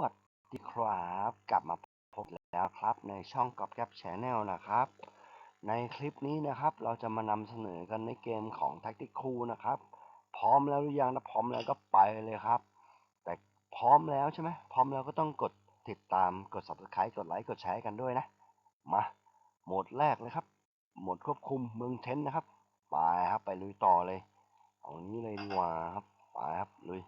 วัสดีครับ กลับมาพบแล้วครับในช่องกอบแก๊ปแชนแนลนะครับ ในคลิปนี้นะครับ เราจะมานำเสนอกันในเกมของ Tactic c o o นะครับ พร้อมแล้วหรือยังถ้าพร้อมแล้วก็ไปเลยครับ แต่พร้อมแล้วใช่ไหมพร้อมแล้วก็ต้องกดติดตามกด subscribe กดไลค์กดแชร์กันด้วยนะ มาโหมดแรกเลยครับโหมดควบคุมเมืองเทนนะครับ ไปครับไปลุยต่อเลยเอานี้เลยดีกว่าครับไปครับลุย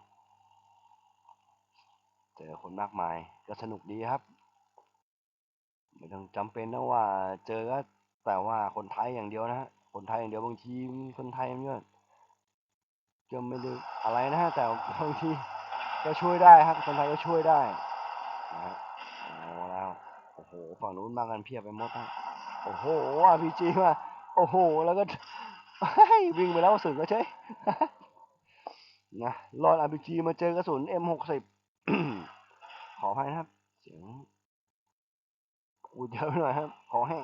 จอคนมากมายก็สนุกดีครับไม่ต้องจำเป็นนะว่า เจอก็แต่ว่าคนไทยอย่างเดียวนะฮะคนไทยอย่างเดียวบางทีคนไทยมันก็จะไม่ได้อะไรนะฮะแต่บางทีก็ช่วยได้ครับคนไทยก็ช่วยได้นะฮะเอาแล้วโอ้โหฝั่งนู้นมากันเพียบไปหมดนะโอ้โหอาพีจีมาโอ้โห แล้วก็วิ่งไปแล้วสุนก็ใช่นะรอดอาพีจีมาเจอกระสุน M60 ขออภัยนะครับ เสียงอูดเยอะไปหน่อยครับ ขอแห้ง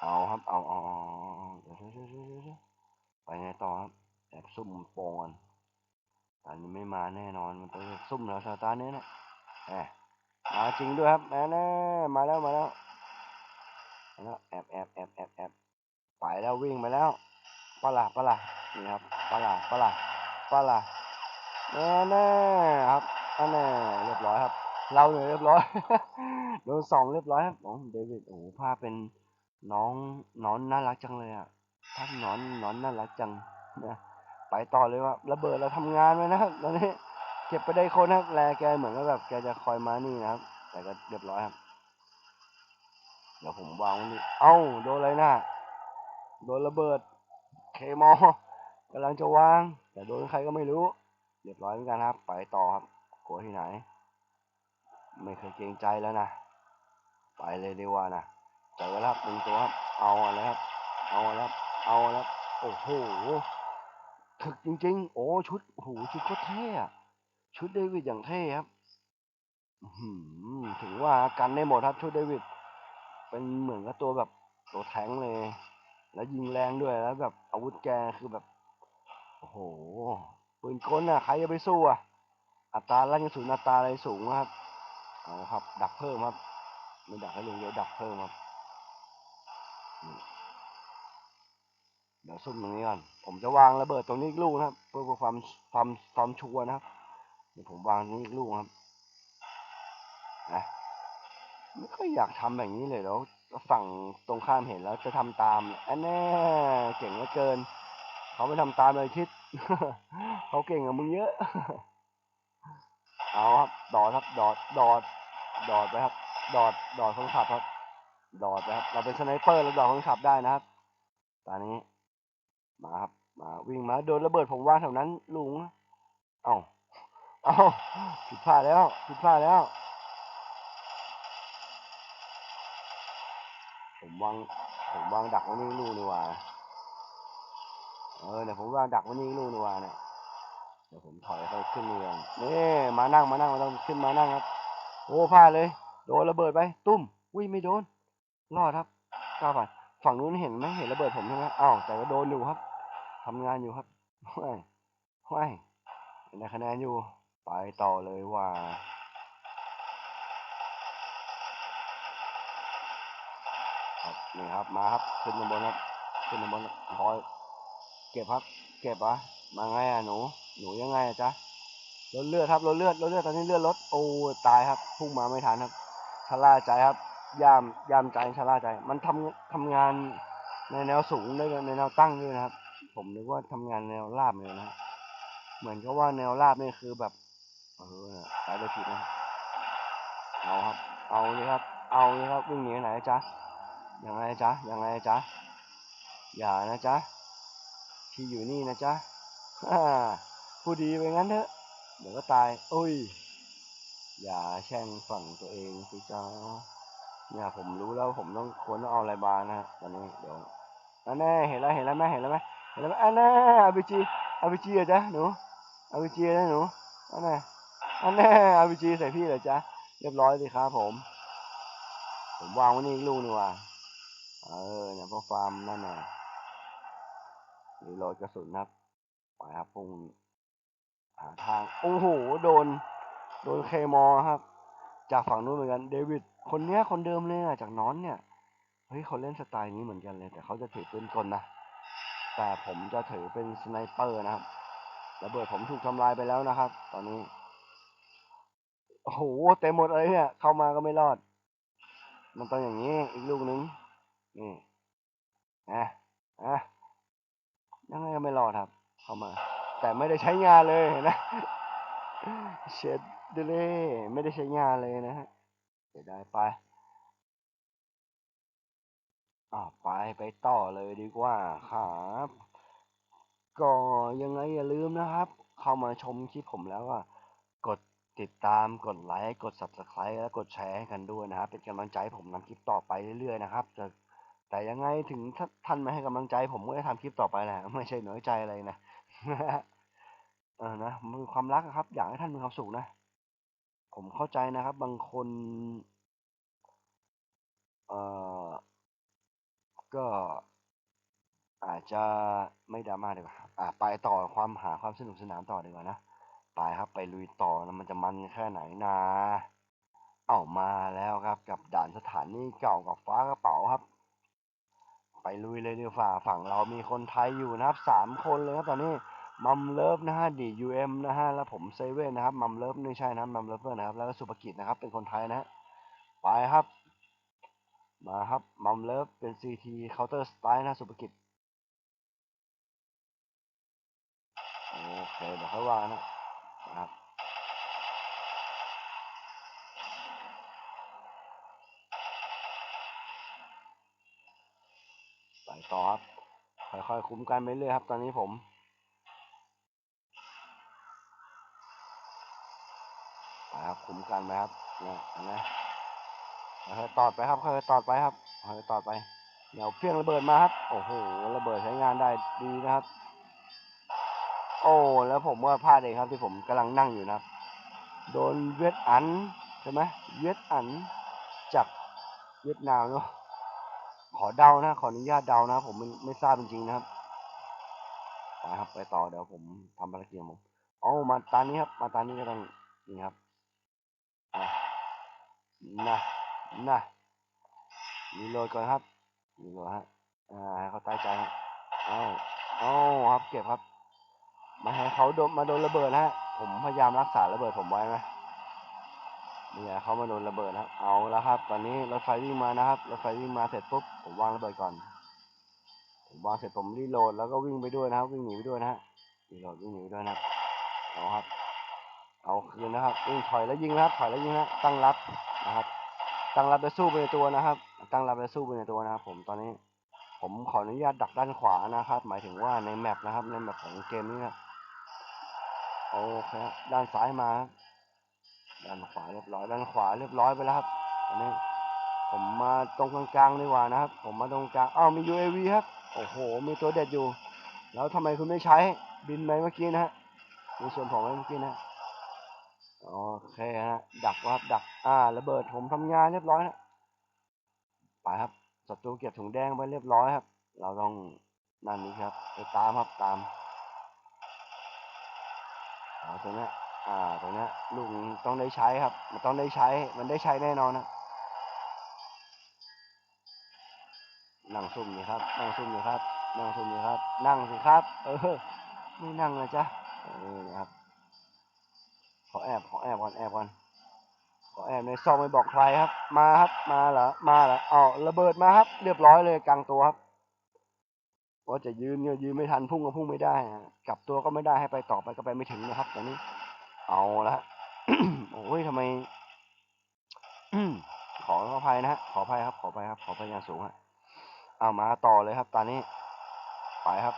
เอาครับเอาเอาเอาเอาเดี๋ยวเดี๋ยวเดี๋ยวไปไงต่อครับ แอบซุ่มโปงกันตอนนี้ไม่มาแน่นอน มันต้องซุ่มแล้วสตาร์นี้นะแหมมาจริงด้วยครับแม่แน่มาแล้ว มาแล้วมาแล้วแอบแอบแอบแอบแอบไปแล้ววิ่งไปแล้วปะล่ะปะล่ะนี่ครับปะล่ะปะล่ะปะล่ะแน่แน่ครับ อันแน่เรียบร้อยครับ เราเนี่ยเรียบร้อย โดนสองเรียบร้อยครับโอ้เดวิดโอ้ภาพเป็นน้องนอนน่ารักจังเลยอะภาพนอนนอนน่ารักจังนะไปต่อเลยว่าระเบิดเราทำงานไว้นะครับตอนนี้เก็บไปได้คนนะครับแลแกเหมือนกับแบบแกจะคอยมานี่นะครับ แต่ก็เรียบร้อยครับ เดี๋ยวผมวางว้นี่เอ้าโดนอะไรน่ะโดนระเบิดเคมอกำลังจะวาง แต่โดนใครก็ไม่รู้ เรียบร้อยเหมือนกันครับ ไปต่อครับ กลัวที่ไหน ไม่เคยเกรงใจแล้วนะ ไปเลยดีกว่านะเจอแล้วครับหนึ่งตัวครับ เอาแล้วครับ เอาแล้ว เอาแล้ว โอ้โหถึกจริง ๆ โอ้ชุดโอ้โหชุดโคตรเท่อะชุดเดวิดอย่างเท่ครับอื้อหือถึงว่ากันได้หมดครับชุดเดวิด เป็นเหมือนกับตัวแบบตัวแทงเลย แล้วยิงแรงด้วยแล้วแบบอาวุธแกคือแบบ โอ้โหปืนกลน่ะ ใครจะไปสู้อะ อัตราลั่นกระสุนอัตราอะไรสูงครับเอาครับ ดักเพิ่มครับไม่ดักให้ลงเยอะดักเพิ่มครับเดี๋ยวซุ่มตรงนี้ก่อนผมจะวางระเบิดตรงนี้อีกลูกนะครับ เพื่อความความความชัวร์นะครับเดี๋ยวผมวางตรงนี้อีกลูกครับนะไม่ค่อยอยากทำแบบนี้เลยแล้วฝั่งตรงข้ามเห็นแล้วจะทำตามอันแน่เก่งเหลือเกิน เขาไม่ทำตามเลยทิศเขาเก่งกว่ามึงเยอะ เอาครับ ดอดครับ ดอด ดอด ดอดไปครับ ดอด ดอดคนขับครับ ดอดนะครับ เราเป็นสไนเปอร์เราดอดคนขับได้นะครับ ตอนนี้ มาครับ มาวิ่งมา โดนระเบิดผมวางแถวนั้นลุง เอ้า เอ้า ผิดพลาดแล้ว ผิดพลาดแล้ว ผมวาง ผมวางดักไว้นี่ลูกนี่ว่าเออเดี๋ยวผมวางดักไว้นี่ลูกนี่ว่าเนี่ย ดี๋ยวผมถอยไปขึ้นเรือนนี่มานั่งมานั่งมาต้องขึ้นมานั่งครับ โอ้พลาดเลย โดนระเบิดไป ตุ้มอุ้ยไม่โดน รอดครับก้าวไปฝั่งนู้นเห็นไหมเห็นระเบิดผมใช่ไหมอ้าวแต่ก็โดนอยู่ครับทำงานอยู่ครับห้ยห้ยได้คะแนนอยู่ ไปต่อเลยว่าครับนี่ครับมาครับ ขึ้นบนครับ ขึ้นบนคอยเก็บครับ เก็บอะ มาไงอะหนู หนูยังไงอะจ๊ะลดเลือดครับลดเลือดลดเลือดตอนนี้เลือดลดโอ้ตายครับ พุ่งมาไม่ทันครับชะล่าใจครับ ยามยามใจชะล่าใจ มันทำทำงานในแนวสูงได้วยในแนวตั้งด้วยนะครับ ผมนึกว่าทำงานแนวราบเลยนะ เหมือนกับว่าแนวราบนี่คือแบบ เออสายไปผิดนะเอาครับ เอาเลยครับ เอาเลยครับวิ่งหนีไปไหนจ๊ะยังไงจ๊ะยังไงจ๊ะอย่านะจ๊ะที่อยู่นี่นะจ๊ะ ผู้ดีไปงั้นเถอะ เดี๋ยวก็ตายโอ้ย อย่าแช่งฝั่งตัวเองสิจ้าเนี่ยผมรู้แล้วผมต้องควรต้องเอาอะไรบานะตอนนี้เดี๋ยวอันแน่เห็นแล้วเห็นแล้วไหมเห็นแล้วไหมเห็นแล้วไหมอันแน่อาบีจีอาบีจีเหรอจ๊ะหนูอาบีจีนะหนูอันแน่อันแน่อาบีจีใส่พี่เหรอจ๊ะเรียบร้อยสิครับผม ผมวางไว้นี่ลูกนี่ว่าเออเนี่ยพวกฟาร์มนั่นน่ะรีโหลดกระสุนครับ ไปครับพุ่งหาทาง โอ้โห โดน โดนเคมอครับ จากฝั่งนู้นเหมือนกัน เดวิด คนเนี้ยคนเดิมเลยอะจากน้อนเนี่ย เฮ้ยเขาเล่นสไตล์นี้เหมือนกันเลย แต่เขาจะถือปืนกลนะ แต่ผมจะถือเป็นสไนเปอร์นะครับ ระเบิดผมถูกทำลายไปแล้วนะครับ ตอนนี้ โอ้โห เต็มหมดเลยเนี่ย เข้ามาก็ไม่รอด มันต้องอย่างนี้ อีกลูกนึง นี่นะนะยังไงก็ไม่รอดครับ เข้ามา แต่ไม่ได้ใช้งานเลยนะเช็ดเดเล่ไม่ได้ใช้งานเลยนะฮะเสียดายไปอ่าไปไปต่อเลยดีกว่าครับก็ยังไงอย่าลืมนะครับ เข้ามาชมคลิปผมแล้วก็กดติดตามกดไลค์กด subscribe และกดแชร์ให้กันด้วยนะครับ เป็นกำลังใจผมทำคลิปต่อไปเรื่อยๆนะครับแต่ยังไงถึงท่านม่ให้กำลังใจผมก็จะทำคลิปต่อไปแหละไม่ใช่น้อยใจอะไรนะ เออนะมันคือความรักครับ อยากให้ท่านมีความสุขนะ ผมเข้าใจนะครับ บางคน เอ่อ ก็อาจจะไม่ดราม่าดีกว่าอ่าไปต่อความหาความสนุกสนานต่อดีกว่านะไปครับไปลุยต่อนะมันจะมันแค่ไหนนะ เอามาแล้วครับกับด่านสถานีเก่ากับฟ้ากระเป๋าครับ ไปลุยเลยดีกว่าฝั่งเรามีคนไทยอยู่นะครับสามคนเลยครับตอนนี้มัมเลิฟนะฮะดียูเอ็มนะฮะแล้วผมเซเว่นนะครับมัมเลิฟไม่ใช่นะมัมเลิฟเพื่อนนะครับแล้วก็สุภกิจนะครับเป็นคนไทยนะฮะไปครับมาครับมัมเลิฟเป็น CT Counter Strike นะสุภกิจโอเคเดี๋ยวค่อยว่านะนะครับ ต่อครับค่อยๆคุ้มกันไปเรื่อยครับตอนนี้ผมไปครับคุ้มกันไปครับเนี่ยเห็นไหมค่อยๆตอดไปครับค่อยๆตอดไปครับค่อยๆตอดไปเดี๋ยวเพียงระเบิดมาครับ โอ้โหระเบิดใช้งานได้ดีนะครับ โอ้แล้วผมว่าพลาดเองครับที่ผมกำลังนั่งอยู่นะครับ โดนเวียดอันใช่ไหมเวียดอันจากเวียดนามเนาะ ขอเดานะ ขออนุญาตเดานะ ผมไม่ไม่ทราบจริงๆนะครับไปครับ ไปต่อเดี๋ยวผมทำภารกิจของผมเอามาตานี้ครับ มาตานี้ก็ต้องนี่ครับนะนะรีโหลดก่อนครับรีโหลดฮะอ่าให้เขาตายใจครับเอาเอาครับ เก็บครับ มาให้เขาโดนมาโดนระเบิดนะฮะผมพยายามรักษาระเบิดผมไว้นะเนี่ยเขามาโดนระเบิดนะครับ เอาแล้วครับ ตอนนี้รถไฟวิ่งมานะครับ รถไฟวิ่งมาเสร็จปุ๊บ ผมวางระเบิดก่อน ผมวางเสร็จผมรีโหลดแล้วก็วิ่งไปด้วยนะครับ วิ่งหนีไปด้วยนะฮะ รีโหลดวิ่งหนีไปด้วยนะครับเอาครับ เอาคืนนะครับ วิ่งถอยแล้วยิงนะครับ ถอยแล้วยิงนะตั้งรับนะครับ ตั้งรับไปสู้ไปในตัวนะครับ ตั้งรับไปสู้ไปในตัวนะครับ ผม ตอนนี้ ผมขออนุญาตดักด้านขวานะครับ หมายถึงว่าในแมปนะครับ ในแมปของเกมนี้นะโอเคครับด้านซ้ายมาครับ ด้านขวาเรียบร้อยด้านขวาเรียบร้อยไปแล้วครับตอนนี้ผมมาตรงกลางๆดีกว่านะครับ ผมมาตรงกลางอ้าวมี UAV ครับโอ้โห มีตัวเด็ดอยู่ แล้วทำไมคุณไม่ใช้บินไปเมื่อกี้นะฮะมีส่วนของไว้เมื่อกี้นะโอเคฮะดักครับดักอ่าระเบิดผมทำงานเรียบร้อยนะไปครับศัตรูเก็บถุงแดงไปเรียบร้อยครับ เราต้องนั่นนี้ครับไปตามครับตามเอาตรงนี้ อ่าตรงนี้ลูกนี้ต้องได้ใช้ครับ มันต้องได้ใช้ มันได้ใช้แน่นอนนะนั่งซุ่มนี่ครับ นั่งซุ่มนี่ครับ นั่งซุ่มนี่ครับ นั่งสิครับ เออ ไม่นั่งนะจ๊ะเออนะครับ ขอแอบขอแอบก่อนแอบก่อนขอแอบในซองไม่บอกใครครับ มาครับ มาเหรอ มาเหรอเอาระเบิดมาครับ เรียบร้อยเลยกลางตัวครับว่าจะยืนเนี่ยยืนไม่ทันพุ่งก็พุ่งไม่ได้ กลับตัวก็ไม่ได้ให้ไปต่อไปก็ไปไม่ถึงนะครับตอนนี้ เอาละโอ้ยทำไมขออภัยนะฮะขออภัยครับ ขออภัยครับ ขออภัยอย่างสูงฮะเอามาต่อเลยครับ ตอนนี้ ไปครับ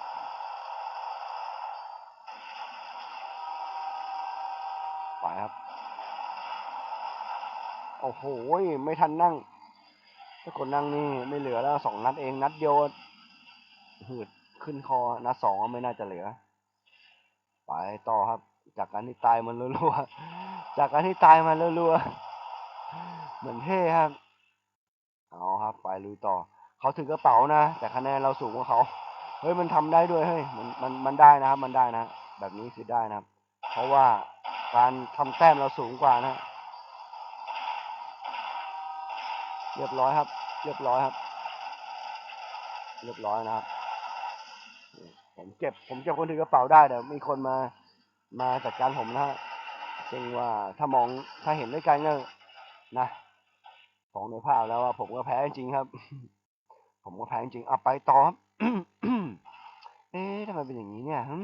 ไปครับ โอ้โหไม่ทันนั่ง ถ้ากดนั่งนี่ไม่เหลือแล้วสองนัดเองนัดเดียวหืดขึ้นคอนัดสองไม่น่าจะเหลือ ไปต่อครับ จากการที่ตายมันรัวๆจากการที่ตายมันรัวๆเหมือนเท่ครับ เอาครับ ไปลุยต่อ เขาถือกระเป๋านะ แต่คะแนนเราสูงกว่าเขาเฮ้ยมันทำได้ด้วยเฮ้ยมันมันมันได้นะครับ มันได้นะแบบนี้คือได้นะครับ เพราะว่าการทำแต้มเราสูงกว่านะ เรียบร้อยครับ เรียบร้อยครับ เรียบร้อยนะครับผมเก็บ ผมเก็บคนถือกระเป๋าได้เดี๋ยวมีคนมา มาจัดการผมนะฮะซึ่งว่าถ้ามองถ้าเห็นด้วยกันก็นะของในภาพแล้วว่าผมก็แพ้จริงครับ ผมก็แพ้จริงเอาไปต่อครับเอ๊ะทำไมเป็นอย่างนี้เนี่ยหึ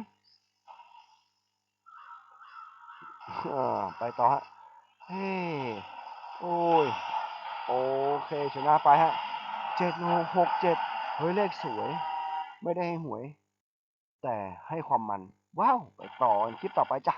เออไปต่อฮะเฮ้โอ้ยโอเคชนะไปฮะเจ็ดหกหกเจ็ดเฮ้ยเลขสวย ไม่ได้ให้หวย แต่ให้ความมัน ว้าว ไปต่อคลิปต่อไปจ้ะ